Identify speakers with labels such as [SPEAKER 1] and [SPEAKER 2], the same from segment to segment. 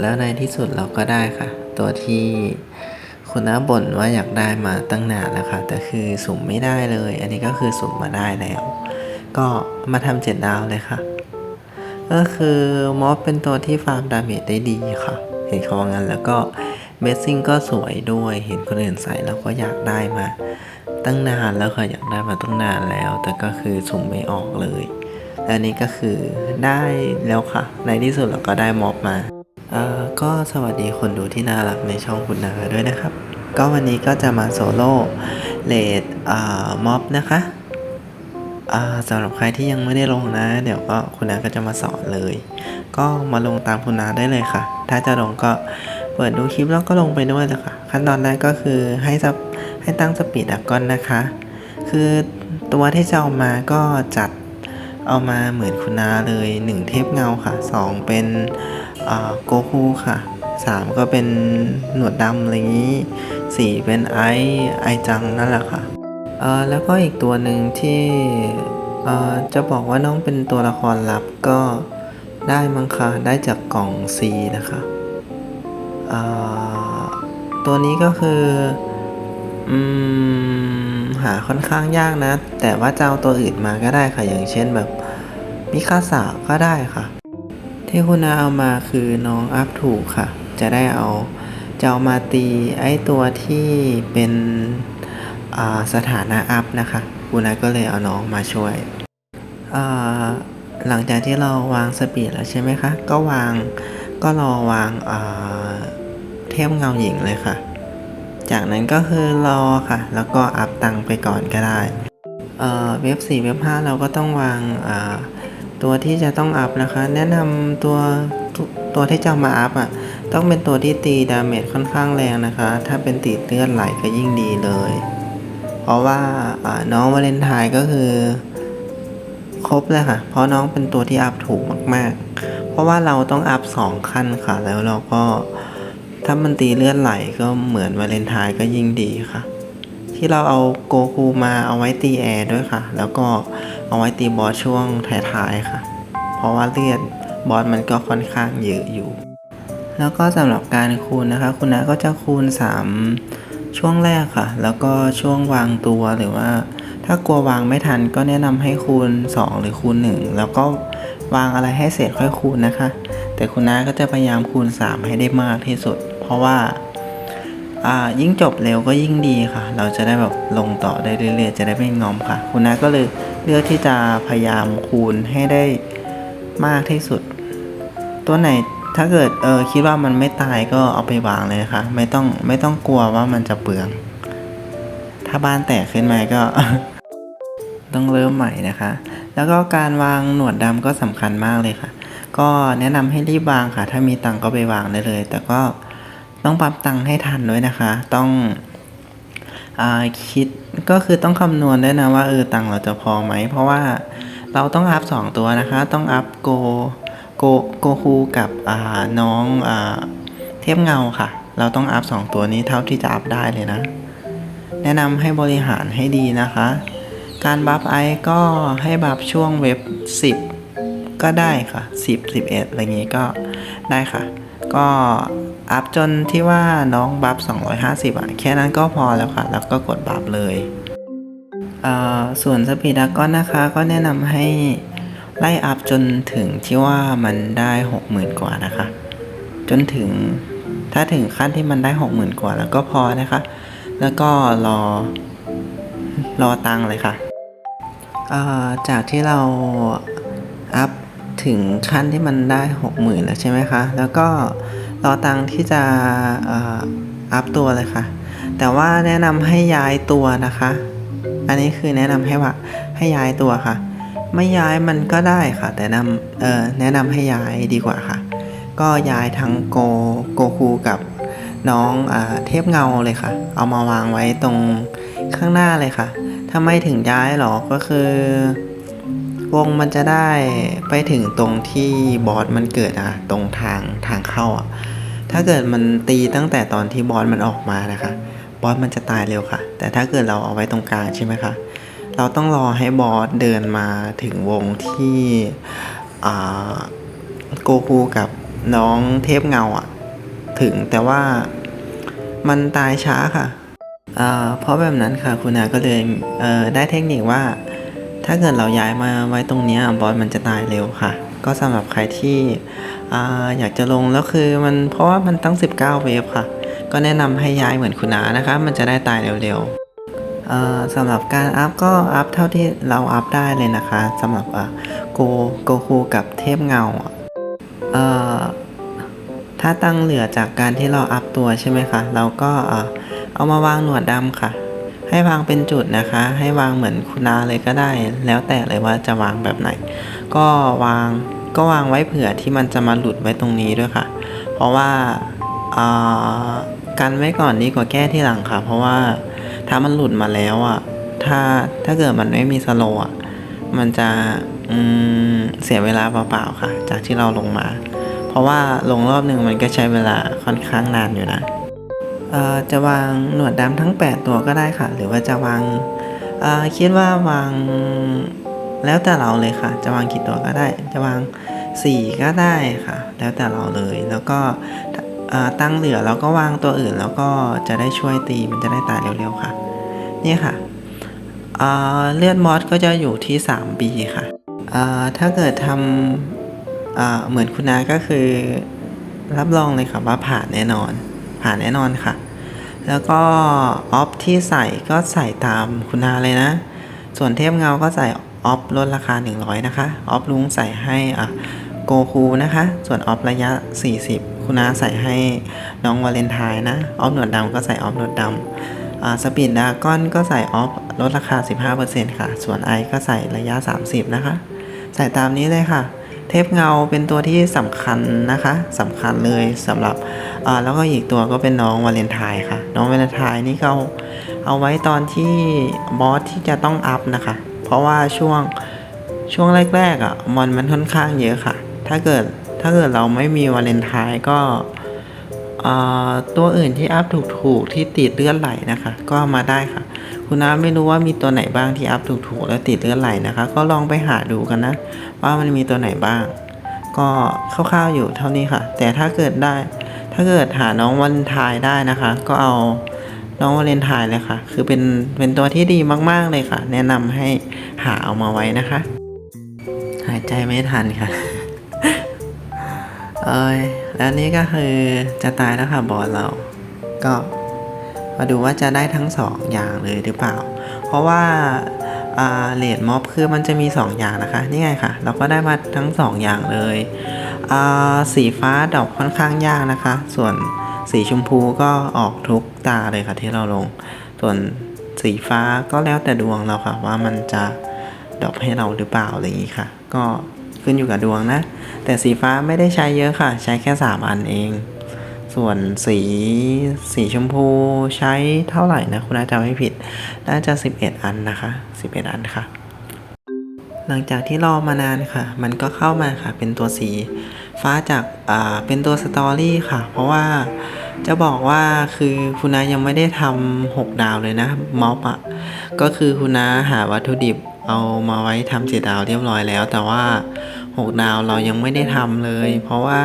[SPEAKER 1] แล้วในที่สุดเราก็ได้ค่ะ ตัวที่คุณน้าบ่นว่าอยากได้มาตั้งนานแล้วค่ะ แต่คือสุ่มไม่ได้เลย อันนี้ก็คือสุ่มมาได้แล้ว ก็มาทำเจ็ดดาวเลยค่ะ ก็คือมอสเป็นตัวที่ฟาร์มดาเมจได้ดีค่ะ เห็นเขาว่างั้นแล้วก็เบสซิ่งก็สวยด้วยเห็นคนอื่นใส่แล้วก็อยากได้มาตั้งนานแล้วค่ะอยากได้มาตั้งนานแล้ว แต่ก็คือสุ่มไม่ออกเลย และนี่ก็คือได้แล้วค่ะ ในที่สุดเราก็ได้ม็อบมาเอ่อก็สวัสดีคนดูที่น่ารักในช่องคุณนาด้วยนะครับ ก็วันนี้ก็จะมาโซโล่เลดอ่าม็อบนะคะอ่าสำหรับใครที่ยังไม่ได้ลงนะ เดี๋ยวก็คุณนาก็จะมาสอนเลย ก็มาลงตามคุณนาได้เลยค่ะ ถ้าจะลงก็เปิดดูคลิปแล้วก็ลงไปด้วยเลยค่ะ ขั้นตอนแรกก็คือให้ับให้ตั้งสปีดดักก้อนนะคะ คือตัวที่จะเอามาก็จัด เอามาเหมือนคุณนาเลยหนึ่งเทพเงาค่ะสองเป็นโกคูค่ะสามก็เป็นหนวดดำอะไรอย่างนี้สี่เป็นไอไอจังนั่นแหละค่ะเออแล้วก็อีกตัวหนึ่งที่เออจะบอกว่าน้องเป็นตัวละครลับก็ได้มั้งค่ะได้จากกล่อง C นะคะอ่าตัวนี้ก็คือ อืม หาค่อนข้างยากนะ แต่ว่าจะเอาตัวอื่นมาก็ได้ค่ะ อย่างเช่นแบบมิคาสะก็ได้ค่ะ ที่คุณนาเอามาคือน้องอัพถูกค่ะ จะได้เอาจะเอามาตีไอ้ตัวที่เป็นสถานะอัพนะคะคุณนาก็เลยเอาน้องมาช่วยหลังจากที่เราวางสปีดแล้วใช่ไหมคะ ก็วางก็รอวางเทพเงาหญิงเลยค่ะ จากนั้นก็คือรอค่ะ แล้วก็อัพตังค์ไปก่อนก็ได้เเว็บ4เว็บ5เราก็ต้องวางาตัวที่จะต้องอัพนะคะ แนะนำตัวตัวตัวที่จะมาอัพอะต้องเป็นตัวที่ตีดาเมจค่อนข้างแรงนะคะ ถ้าเป็นตีเลือดไหลก็ยิ่งดีเลย เพราะว่าาน้องวาเลนไทน์ก็คือ ครบเลยค่ะ เพราะน้องเป็นตัวที่อัพถูกมาก ๆ เพราะว่าเราต้องอัพสองขั้นค่ะ แล้วเราก็ ถ้ามันตีเลือดไหลก็เหมือนวาเลนไทน์ก็ยิ่งดีค่ะ ที่เราเอาโกคูมาเอาไว้ตีแอร์ด้วยค่ะ แล้วก็เอาไว้ตีบอสช่วงท้ายๆค่ะ เพราะว่าเลือดบอสมันก็ค่อนข้างเยอะอยู่ แล้วก็สำหรับการคูณนะคะ คุณนะก็จะคูณ 3 ช่วงแรกค่ะ แล้วก็ช่วงวางตัวหรือว่า ถ้ากลัววางไม่ทันก็แนะนำให้คูณ 2 หรือคูณ 1 แล้วก็วางอะไรให้เสร็จค่อยคูณนะคะ แต่คุณน้าก็จะพยายามคูณ 3 ให้ได้มากที่สุด ราะว่าายิ่งจบเร็วก็ยิ่งดีค่ะ เราจะได้แบบลงต่อได้เรื่อยๆ จะได้ไม่งอมค่ะ คุณน้าก็เลยเลือกที่จะพยายามคูณให้ได้มากที่สุด ตัวไหนถ้าเกิดเออคิดว่ามันไม่ตายก็เอาไปวางเลยค่ะ ไม่ต้องไม่ต้องกลัวว่ามันจะเปลือง ถ้าบ้านแตกขึ้นมาก็ ต้องเริ่มใหม่นะคะ แล้วก็การวางหนวดดำก็สำคัญมากเลยค่ะ ก็แนะนำให้รีบวางค่ะ ถ้ามีตังค์ก็ไปวางได้เลย แต่ก็ ต้องปรับตังค์ให้ทันด้วยนะคะ ต้องอคิดก็คือต้องคำนวณด้วยนะว่าเออตังค์เราจะพอไหม เพราะว่าเราต้องอัพสองตัวนะคะ ต้องอัพโกโกโกคูกับอ่าน้องอ่าเทพเงาค่ะ เราต้องอัพสองตัวนี้เท่าที่จะอัพได้เลยนะ แนะนำให้บริหารให้ดีนะคะ การบัฟไอก็ให้บัฟช่วงเว็บ 10 ก็ได้ค่ะ 10 11 อะไรอย่างงี้ก็ได้ค่ะ ก็ อัพจนที่ว่าน้องบัฟ250อะ แค่นั้นก็พอแล้วค่ะ แล้วก็กดบัฟเลยเอ่อส่วนสปีดดากอนนะคะ ก็แนะนำให้ไล่อัพจนถึงที่ว่ามันได้ 60,000 กว่านะคะ จนถึงถ้าถึงขั้นที่มันได้ 60,000 กว่าแล้วก็พอนะคะ แล้วก็รอรอตังค์เลยค่ะเอ่อจากที่เราอัพถึงขั้นที่มันได้หกหมื่นแล้วใช่ไหมคะ แล้วก็ รอตังที่จะอัพตัวเลยค่ะ แต่ว่าแนะนำให้ย้ายตัวนะคะ อันนี้คือแนะนำให้ว่าให้ย้ายตัวค่ะ ไม่ย้ายมันก็ได้ค่ะ แต่นำเอ่อแนะนำให้ย้ายดีกว่าค่ะ ก็ย้ายทั้งโกโกคูกับน้องอ่าเทพเงาเลยค่ะ เอามาวางไว้ตรงข้างหน้าเลยค่ะถ้าไม่ถึงย้ายหรอก็คือวงมันจะได้ไปถึงตรงที่บอสมันเกิดอะตรงทางทางเข้าอะ ถ้าเกิดมันตีตั้งแต่ตอนที่บอสมันออกมานะคะ บอสมันจะตายเร็วค่ะ แต่ถ้าเกิดเราเอาไว้ตรงกลางใช่ไหมคะ เราต้องรอให้บอสเดินมาถึงวงที่โกคูกับน้องเทพเงาอะถึงแต่ว่ามันตายช้าค่ะเพราะแบบนั้นค่ะคุณอาก็เลยเได้เทคนิคว่า ถ้าเกิดเราย้ายมาไว้ตรงนี้บอสมันจะตายเร็วค่ะ ก็สำหรับใครที่ ออยากจะลงแล้วคือมันเพราะว่ามันตั้ง 19 เวฟค่ะ ก็แนะนำให้ย้ายเหมือนคุณอานะคะ มันจะได้ตายเร็วๆสำหรับการอัพก็อัพเท่าที่เราอัพได้เลยนะคะสำหรับโกโกคูกับเทพเงาถ้าตั้งเหลือจากการที่เราอัพตัวใช่ไหมคะ เราก็เอามาวางหนวดดำค่ะ ให้วางเป็นจุดนะคะ ให้วางเหมือนคุณอาเลยก็ได้ แล้วแต่เลยว่าจะวางแบบไหน ก็วาง ก็วางไว้เผื่อที่มันจะมาหลุดไว้ตรงนี้ด้วยค่ะ เพราะว่าอ่ากันไว้ก่อนดีกว่าแก้ที่หลังค่ะ เพราะว่าถ้ามันหลุดมาแล้วอะ ถ้าถ้าเกิดมันไม่มีสโลอะ มันจะอืมเสียเวลาเปล่าๆค่ะ จากที่เราลงมา เพราะว่าลงรอบหนึ่งมันก็ใช้เวลาค่อนข้างนานอยู่นะจะวางหนวดดำทั้ง 8 ตัวก็ได้ค่ะ หรือว่าจะวางคิดว่าวาง แล้วแต่เราเลยค่ะ จะวางกี่ตัวก็ได้ จะวาง 4 ก็ได้ค่ะ แล้วแต่เราเลย แล้วก็ตั้งเหลือแล้วก็วางตัวอื่น แล้วก็จะได้ช่วยตีมันจะได้ตายเร็วๆค่ะ นี่ค่ะเเลือดมอสก็จะอยู่ที่3ปีค่ะ ถ้าเกิดทำเเหมือนคุณนาก็คือ รับรองเลยค่ะว่าผ่านแน่นอน ผ่านแน่นอนค่ะ แล้วก็ออฟที่ใส่ก็ใส่ตามคุณอาเลยนะ ส่วนเทพเงาก็ใส่ ออฟลดราคา 100 นะคะ ออฟลุงใส่ให้อะโกคูนะคะ ส่วนออฟระยะ 40 คุณอาใส่ให้น้องวาเลนไทน์นะ ออฟหนวดดำก็ใส่ออฟหนวดดำอ่าสปีดดากอนก็ใส่ออฟลดราคา 15%ค่ะ ส่วนไอก็ใส่ระยะ 30 นะคะ ใส่ตามนี้เลยค่ะเทพเงาเป็นตัวที่สำคัญนะคะสำคัญเลยสำหรับอ่าแล้วก็อีกตัวก็เป็นน้องวาเลนไทน์ค่ะ น้องวาเลนไทน์นี่เขาเอาไว้ตอนที่บอสที่จะต้องอัพนะคะ ราะว่าช่วงช่วงแรกๆอะมอนมันค่อนข้างเยอะค่ะ ถ้าเกิดถ้าเกิดเราไม่มีวาเลนไทน์ก็ตัวอื่นที่อัพถูกๆที่ติดเลือดไหลนะคะ ก็มาได้ค่ะ คุณน้าไม่รู้ว่ามีตัวไหนบ้างที่อัพถูกๆแล้วติดเลือดไหลนะคะ ก็ลองไปหาดูกันนะ ว่ามันมีตัวไหนบ้าง ก็คร่าวๆอยู่เท่านี้ค่ะ แต่ถ้าเกิดได้ ถ้าเกิดหาน้องวาเลนทน์ได้นะคะ ก็เอา น้องวาเลนไทน์เลยค่ะ คือเป็นเป็นตัวที่ดีมากๆเลยค่ะ แนะนำให้หาเอามาไว้นะคะ หายใจไม่ทันค่ะ เอ้ยแล้วนี่ก็คือจะตายแล้วค่ะบอสเรา ก็มาดูว่าจะได้ทั้งสองอย่างเลยหรือเปล่า เพราะว่าเลดม็อบคือมันจะมี 2 อย่างนะคะ นี่ไงค่ะ เราก็ได้มาทั้ง 2 อย่างเลยสีฟ้าดอกค่อนข้างยากนะคะ ส่วน สีชมพูก็ออกทุกตาเลยค่ะที่เราลง ส่วนสีฟ้าก็แล้วแต่ดวงเราค่ะ ว่ามันจะดอปให้เราหรือเปล่าอะไรอย่างนี้ค่ะ ก็ขึ้นอยู่กับดวงนะ แต่สีฟ้าไม่ได้ใช้เยอะค่ะ ใช้แค่ 3 อันเอง ส่วนสีสีชมพูใช้เท่าไหร่นะคุณอาจารย์ไม่ผิด น่าจะ 11 อันนะคะ 11 อันค่ะ หลังจากที่รอมานานค่ะ มันก็เข้ามาค่ะเป็นตัวสี ฟ้าจากอ่าเป็นตัวสตอรี่ค่ะ เพราะว่าจะบอกว่าคือคุณนายังไม่ได้ทำ6ดาวเลยนะม็อบอะก็คือคุณนาหาวัตถุดิบเอามาไว้ทำเจ็ดดาวเรียบร้อยแล้ว แต่ว่า6ดาวเรายังไม่ได้ทำเลย เพราะว่า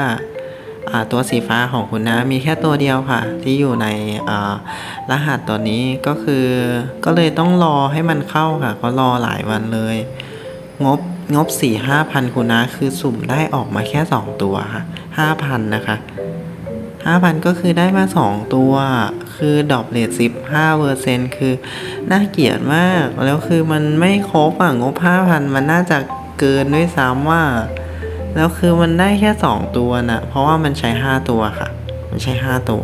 [SPEAKER 1] ตัวสีฟ้าของคุณนะมีแค่ตัวเดียวค่ะ ที่อยู่ในรหัสตัวนี้ก็คือ ก็เลยต้องรอให้มันเข้าค่ะ ก็รอหลายวันเลย งบ งบสี่ห้าพันคุณนะคือสุ่มได้ออกมาแค่สองตัวค่ะห้าพันนะคะห้าพันก็คือได้มาสองตัว คือดอปเลทสิบห้าเปอร์เซ็นคือ น่าเกลียดมาก แล้วคือมันไม่ครบอะ งบห้าพันมันน่าจะเกินด้วยซ้ำว่า แล้วคือมันได้แค่สองตัวนะเพราะว่ามันใช้ห้าตัวค่ะ มันใช้ห้าตัว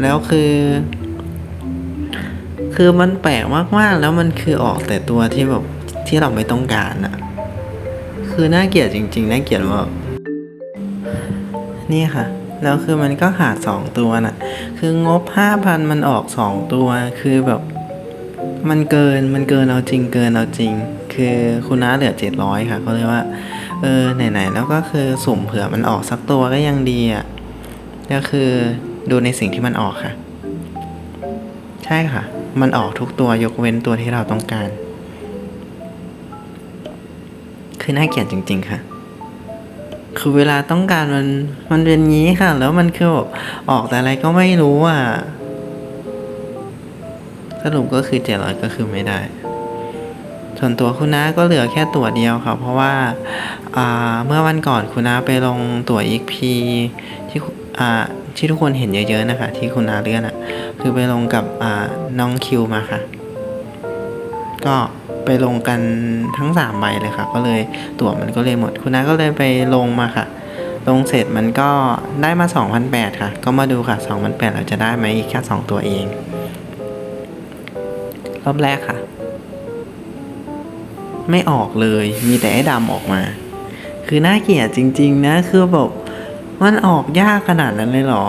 [SPEAKER 1] แล้วคือคือมันแปลกมากๆ แล้วมันคือออกแต่ตัวที่แบบ ที่เราไม่ต้องการอะคือน่าเกลียดจริง ๆ น่าเกลียดมากนี่ค่ะ แล้วคือมันก็ขาดสองตัวน่ะ คืองบห้าพันมันออกสองตัวคือแบบ มันเกินมันเกินเอาจริงเกินเอาจริง คือคุณน้าเหลือเจ็ดร้อยค่ะเขาเลยว่า เออไหนๆแล้วก็คือสุ่มเผื่อมันออกสักตัวก็ยังดีอะก็คือดูในสิ่งที่มันออกค่ะ ใช่ค่ะ มันออกทุกตัวยกเว้นตัวที่เราต้องการ คือน่าเกลียดจริง ๆ ค่ะ คือเวลาต้องการมันมันเป็นงี้ค่ะ แล้วมันคือแบบออกแต่อะไรก็ไม่รู้อะสรุปก็คือเจ็ดร้อยก็คือไม่ได้ ส่วนตัวคุณน้าก็เหลือแค่ตั๋วเดียวค่ะ เพราะว่าอ่าเมื่อวันก่อนคุณน้าไปลงตั๋ว XP ที่คุอ่าที่ทุกคนเห็นเยอะ ๆ นะคะ ที่คุณน้าเลื่อนอะ คือไปลงกับอ่าน้องคิวมาค่ะ ก็ ไปลงกันทั้งสามใบเลยค่ะ ก็เลยตั๋วมันก็เลยหมด คุณน้าก็เลยไปลงมาค่ะ ลงเสร็จมันก็ได้มา2,008ค่ะ ก็มาดูค่ะ2,008เราจะได้ไหมอีกแค่สองตัวเอง รอบแรกค่ะ ไม่ออกเลย มีแต่ไอ้ดำออกมา คือน่าเกลียดจริง ๆ นะ คือแบบมันออกยากขนาดนั้นเลยเหรอ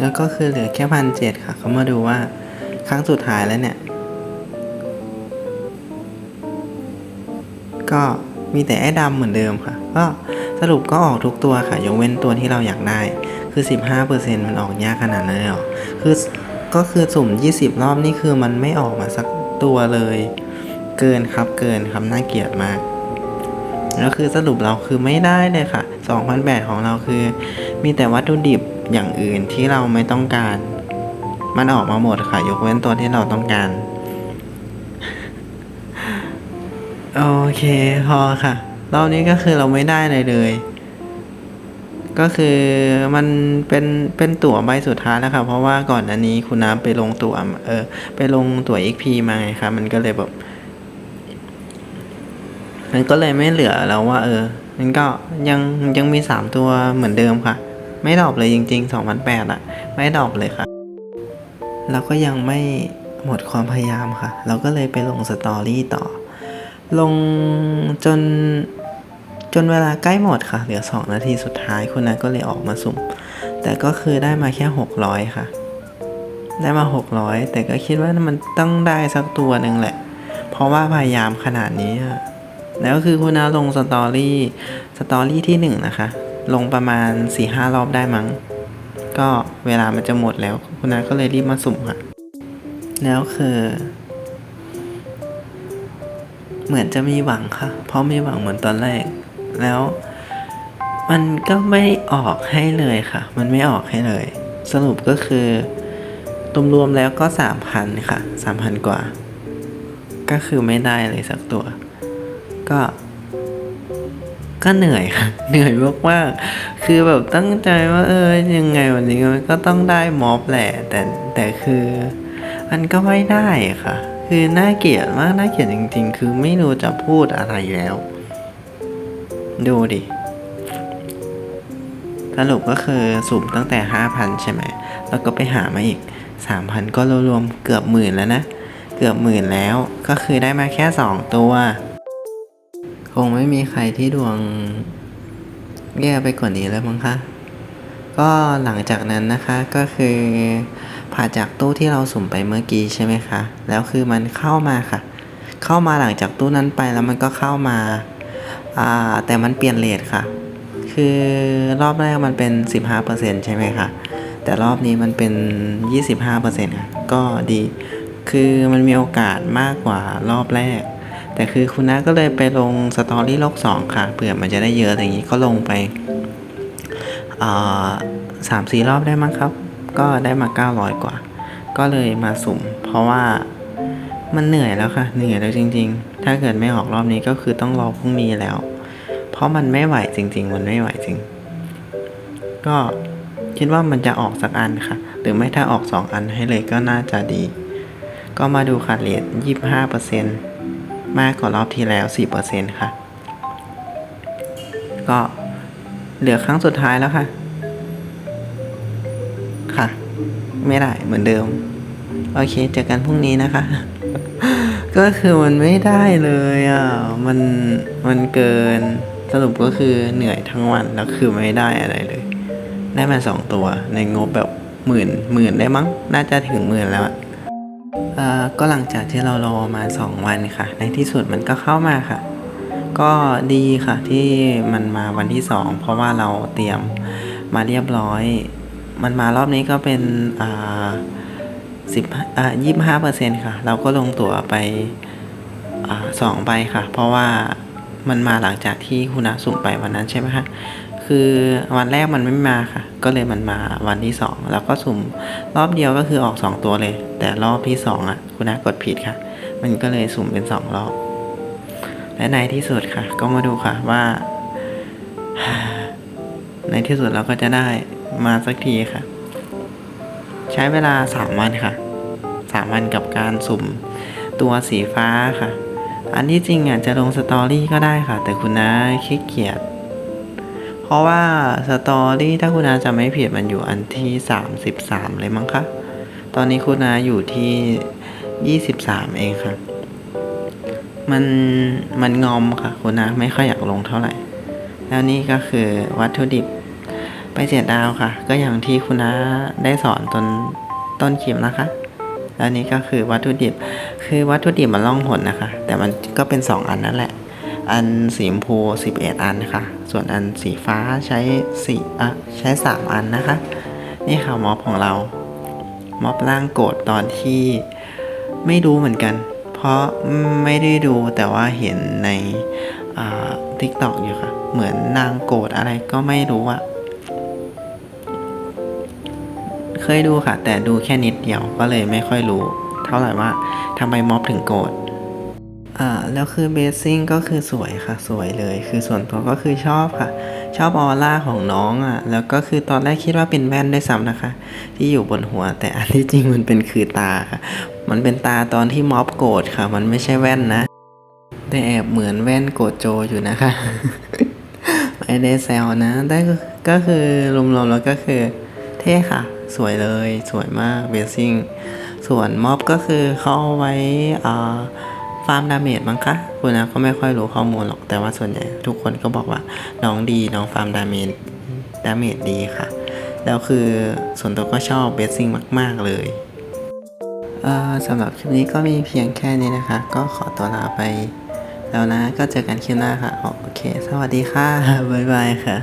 [SPEAKER 1] แล้วก็คือเหลือแค่พันเจ็ดค่ะ เขามาดูว่าครั้งสุดท้ายแล้วเนี่ย ก็มีแต่ไอ้ดำเหมือนเดิมค่ะ ก็สรุปก็ออกทุกตัวค่ะ ยกเว้นตัวที่เราอยากได้ คือ 15%มันออกยากขนาดนั้นเลยหรอ คือก็คือสุ่ม 20 รอบนี่คือมันไม่ออกมาสักตัวเลย เกินครับเกินครับน่าเกลียดมาก แล้วคือสรุปเราคือไม่ได้เลยค่ะ2,008ของเราคือ มีแต่วัตถุดิบอย่างอื่นที่เราไม่ต้องการ มันออกมาหมดค่ะ ยกเว้นตัวที่เราต้องการ โอเคพอค่ะ รอบนี้ก็คือเราไม่ได้อะไรเลย ก็คือมันเป็นเป็นตั๋วใบสุดท้ายแล้วค่ะ เพราะว่าก่อนอันนี้คุณน้ำไปลงตั๋วเออไปลงตั๋ว XP มาไงคะมันก็เลยแบบมันก็เลยไม่เหลือแล้วว่า เออ มันก็ยังยังมีสามตัวเหมือนเดิมค่ะ ไม่ดรอปเลยจริงๆสองพันแปดอะไม่ดรอปเลยค่ะ เราก็ยังไม่หมดความพยายามค่ะ เราก็เลยไปลงสตอรี่ต่อ ลงจนจนเวลาใกล้หมดค่ะ เหลือสองนาทีสุดท้ายคุณนัทก็เลยออกมาสุ่ม แต่ก็คือได้มาแค่หกร้อยค่ะ ได้มาหกร้อยแต่ก็คิดว่ามันต้องได้สักตัวหนึ่งแหละ เพราะว่าพยายามขนาดนี้ แล้วคือคุณนาลงสตอรี่สตอรี่ที่หนึ่งนะคะ ลงประมาณสี่ห้ารอบได้มั้ง ก็เวลามันจะหมดแล้ว คุณนาก็เลยรีบมาสุ่มค่ะ แล้วคือ เหมือนจะมีหวังค่ะ เพราะมีหวังเหมือนตอนแรก แล้ว มันก็ไม่ออกให้เลยค่ะ มันไม่ออกให้เลย สรุปก็คือรวมๆแล้วก็สามพันค่ะสามพันกว่า ก็คือไม่ได้เลยสักตัว ก็ ก็เหนื่อยค่ะ เหนื่อยมากๆคือแบบตั้งใจว่า เออยังไงวันนี้ก็ต้องได้ม็อบแหละ แต่แต่คือ มันก็ไม่ได้ค่ะ คือน่าเกลียดมากน่าเกลียดจริง ๆ คือไม่รู้จะพูดอะไรแล้ว ดูดิสรุปก็คือสุ่มตั้งแต่ 5,000 ใช่ไหม แล้วก็ไปหามาอีก 3,000 ก็รวมๆเกือบหมื่นแล้วนะ เกือบหมื่นแล้วก็คือได้มาแค่ 2 ตัว คงไม่มีใครที่ดวงแย่ไปกว่านี้แล้วมั้งคะ ก็หลังจากนั้นนะคะก็คือ ผ่าจากตู้ที่เราสุ่มไปเมื่อกี้ใช่ไหมคะ แล้วคือมันเข้ามาค่ะ เข้ามาหลังจากตู้นั้นไปแล้วมันก็เข้ามาอ่าแต่มันเปลี่ยนเลทค่ะ คือรอบแรกมันเป็น 15%ใช่ไหมคะ แต่รอบนี้มันเป็น 25%ค่ะก็ดี คือมันมีโอกาสมากกว่ารอบแรก แต่คือคุณน้าก็เลยไปลงสตอรี่โลก2ค่ะ เผื่อมันจะได้เยอะอย่างนี้ก็ลงไปสามสี่รอบได้มั้งครับ ก็ได้มา 900 กว่า ก็เลยมาสุ่ม เพราะว่ามันเหนื่อยแล้วค่ะ เหนื่อยแล้วจริง ๆ ถ้าเกิดไม่ออกรอบนี้ก็คือต้องรอพรุ่งนี้แล้ว เพราะมันไม่ไหวจริง ๆ มันไม่ไหวจริง ก็คิดว่ามันจะออกสักอันค่ะ หรือไม่ถ้าออกสองอันให้เลยก็น่าจะดี ก็มาดูขาดเลท25%มากกว่ารอบที่แล้ว 4%ค่ะ ก็เหลือครั้งสุดท้ายแล้วค่ะ ไม่ได้เหมือนเดิม โอเคเจอกันพรุ่งนี้นะคะ ก็คือมันไม่ได้เลยอะมันมันเกินสรุปก็คือเหนื่อยทั้งวันแล้วคือไม่ได้อะไรเลย ได้มาสองตัวในงบแบบหมื่นหมื่นได้มั้ง น่าจะถึงหมื่นแล้วอะอ่าก็หลังจากที่เรารอมาสองวันค่ะ ในที่สุดมันก็เข้ามาค่ะ ก็ดีค่ะที่มันมาวันที่สองเพราะว่าเราเตรียมมาเรียบร้อย มันมารอบนี้ก็เป็นอ่าสิบอ่ายี่ห้าเปอร์เซ็นค่ะ เราก็ลงตั๋วไปอ่าสองใบค่ะ เพราะว่ามันมาหลังจากที่คุณอาสุ่มไปวันนั้นใช่ไหมคะคือวันแรกมันไม่มาค่ะ ก็เลยมันมาวันที่สองแล้วก็สุ่มรอบเดียวก็คือออกสองตัวเลย แต่รอบที่สองอะ คุณอากดผิดค่ะ มันก็เลยสุ่มเป็นสองรอบ และในที่สุดค่ะ ก็มาดูค่ะว่า ในที่สุดเราก็จะได้ มาสักทีค่ะ ใช้เวลาสามวันค่ะสามวันกับการสุ่มตัวสีฟ้าค่ะ อันที่จริงอะจะลงสตอรี่ก็ได้ค่ะ แต่คุณน้าขี้เกียจเพราะว่าสตอรี่ถ้าคุณน้าจะไม่ผิดมันอยู่อันที่สามสิบสามเลยมั้งคะ ตอนนี้คุณน้าอยู่ที่ยี่สิบสามเองค่ะ มันมันงอมค่ะ คุณน้าไม่ค่อยอยากลงเท่าไหร่ แล้วนี่ก็คือวัตถุดิบ ไปเจ็ดดาวค่ะ ก็อย่างที่คุณน้าได้สอนตนต้นคลิปนะคะแล้วนี่ก็คือวัตถุดิบ คือวัตถุดิบมันล่องหนนะคะ แต่มันก็เป็น 2 อันนั่นแหละ อันสีชมพู 11 อันค่ะ ส่วนอันสีฟ้าใช้สี่อะใช้ 3 อันนะคะ นี่ค่ะม็อบของเรา ม็อบร่างโกรธตอนที่ไม่รู้เหมือนกัน เพราะไม่ได้ดูแต่ว่าเห็นในอ่าทิกตอกอยู่ค่ะ เหมือนนางโกรธอะไรก็ไม่รู้อะ เคยดูค่ะ แต่ดูแค่นิดเดียวก็เลยไม่ค่อยรู้ เท่าไหร่ว่าทำไมม็อบถึงโกรธอ่าแล้วคือเบสซิ่งก็คือสวยค่ะสวยเลย คือส่วนตัวก็คือชอบค่ะ ชอบออร่าของน้องอะ แล้วก็คือตอนแรกคิดว่าเป็นแว่นด้วยซ้ำนะคะ ที่อยู่บนหัว แต่อันที่จริงมันเป็นคือตาค่ะ มันเป็นตาตอนที่ม็อบโกรธค่ะ มันไม่ใช่แว่นนะ แต่แอบเหมือนแว่นโกรธโจอยู่นะคะไม่ได้แซวนะแต่ก็ก็คือรวมๆแล้วก็คือ เท่ค่ะ สวยเลยสวยมากเบสซิ่งส่วนม็อบก็คือเขาเอาไว้ฟาร์มดาเมจมั้งคะคุณนะก็ไม่ค่อยรู้ข้อมูลหรอกแต่ว่าส่วนใหญ่ทุกคนก็บอกว่าน้องดีน้องฟาร์มดาเมจดาเมจดีค่ะ แล้วคือส่วนตัวก็ชอบเบสซิ่งมาก ๆ เลยเสำหรับคลิปนี้ก็มีเพียงแค่นี้นะคะ ก็ขอตัวลาไปแล้วนะ ก็เจอกันคลิปหน้าค่ะ โอเค สวัสดีค่ะ บ๊ายบายค่ะ